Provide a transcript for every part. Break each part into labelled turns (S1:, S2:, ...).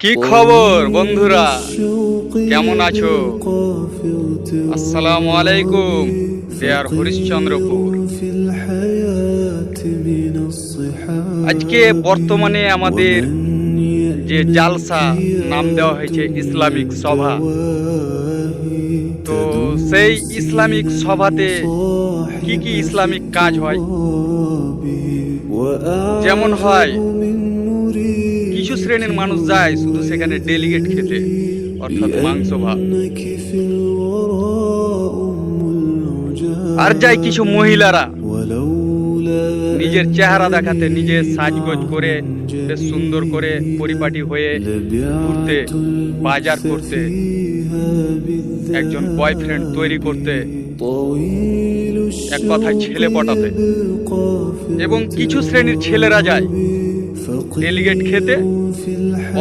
S1: কি খবর বন্ধুরা? কেমন আছো? আসসালামু আলাইকুম, দেয়ার হরিশ্চন্দ্রপুর। আজকে বর্তমানে আমাদের যে জালসা, নাম দেওয়া হয়েছে ইসলামিক সভা। তো সেই ইসলামিক সভাতে কি কি ইসলামিক কাজ হয়? যেমন হয় শ্রেণির মানুষ যায় শুধু সেখানে ডেলিগেট খেতে, অর্থাৎ মাংস ভাত। আর যায় কিছু মহিলারা, নিজের চেহারা দেখাতে, নিজের সাজগোজ করে, বেশ সুন্দর করে পরিপাটি হয়ে ঘুরতে, বাজার করতে, একজন বয়ফ্রেন্ড তৈরি করতে, এক কথায় ছেলে পটাতে। এবং কিছু শ্রেণির ছেলেরা যায়। ডেলিগেট খেতে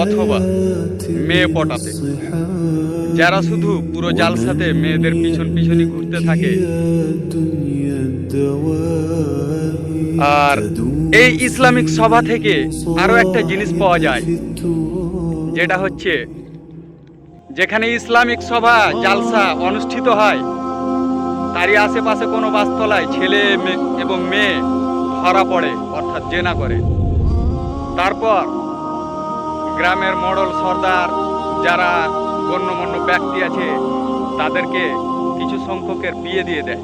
S1: অথবা মেয়ে পটাতে। যারা শুধু পুরো জালসাতে মেয়েদের পিছন পিছনই ঘুরতে থাকে। আর এই ইসলামিক সভা থেকে আরও একটা জিনিস পাওয়া যায়, যেটা হচ্ছে যেখানে ইসলামিক সভা, জালসা অনুষ্ঠিত হয়, তারই আশেপাশে কোনো বাসতলায় ছেলে এবং মেয়ে ধরা পড়ে, অর্থাৎ জেনা করে। তারপর গ্রামের মডল সর্দার, যারা গণ্যমান্য ব্যক্তি আছে, তাদেরকে কিছু সংখ্যকের বিয়ে দিয়ে দেয়।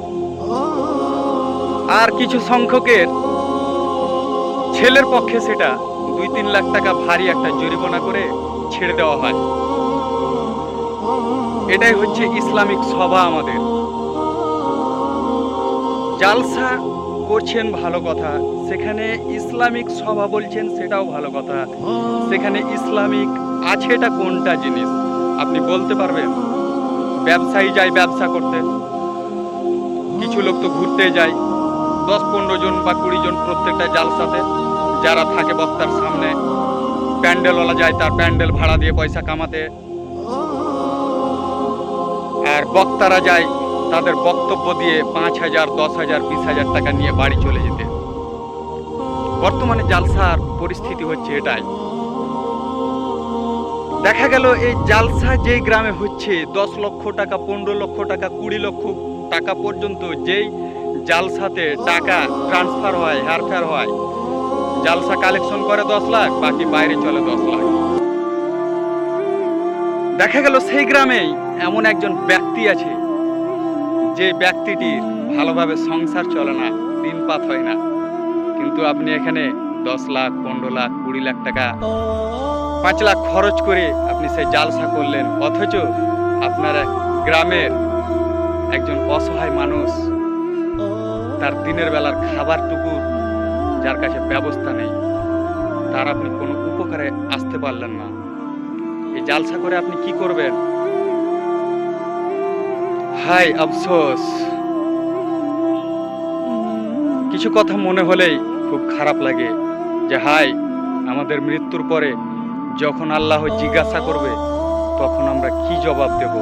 S1: আর কিছু সংখ্যকের ছেলের পক্ষে সেটা দুই তিন লাখ টাকা ভারী একটা জরিমানা করে ছেড়ে দেওয়া হয়। এটাই হচ্ছে ইসলামিক সভা আমাদের। জালসা করছেন ভালো কথা। সেখানে ইসলামিক সভা বলছেন, সেটাও ভালো কথা। সেখানে ইসলামিক আছে এটা কোনটা জিনিস? আপনি বলতে পারবেন? ব্যবসায়ী যায় ব্যবসা করতে। কিছু লোক তো ঘুরতে যায়। দশ, পনেরো জন বা কুড়ি জন প্রত্যেকটা জালসাতে। যারা থাকে বক্তার সামনে, প্যান্ডেলওয়ালা যায় তার প্যান্ডেল ভাড়া দিয়ে পয়সা কামাতে। আর বক্তারা যায় তাদের বক্তব্য দিয়ে পাঁচ হাজার, দশ হাজার, বিশ হাজার টাকা নিয়ে বাড়ি চলে যেতে। বর্তমানে জালসার পরিস্থিতি হচ্ছে এটাই। দেখা গেল এই জালসা যেই গ্রামে হচ্ছে, দশ লক্ষ টাকা, পনেরো লক্ষ টাকা, কুড়ি লক্ষ টাকা পর্যন্ত যেই জালসাতে টাকা ট্রান্সফার হয়, হেরফের হয়, জালসা কালেকশন করে দশ লাখ, বাকি বাইরে চলে দশ লাখ। দেখা গেল সেই গ্রামেই এমন একজন ব্যক্তি আছে যে ব্যক্তিটির ভালোভাবে সংসার চলে না দিনপাত হয় না, কিন্তু আপনি এখানে দশ লাখ, পনেরো লাখ, কুড়ি লাখ টাকা, পাঁচ লাখ খরচ করে আপনি সেই জালসা করলেন, অথচ আপনার এক গ্রামের একজন অসহায় মানুষ তার দিনের বেলার খাবারটুকু যার কাছে ব্যবস্থা নেই, তার আপনি কোনো উপকারে আসতে পারলেন না। এই জালসা করে আপনি কি করবেন? হাই, আফসোস। কিছু কথা মনে হলেই খুব খারাপ লাগে যে, হাই, আমাদের মৃত্যুর পরে যখন আল্লাহ জিজ্ঞাসা করবে, তখন আমরা কি জবাব দেব?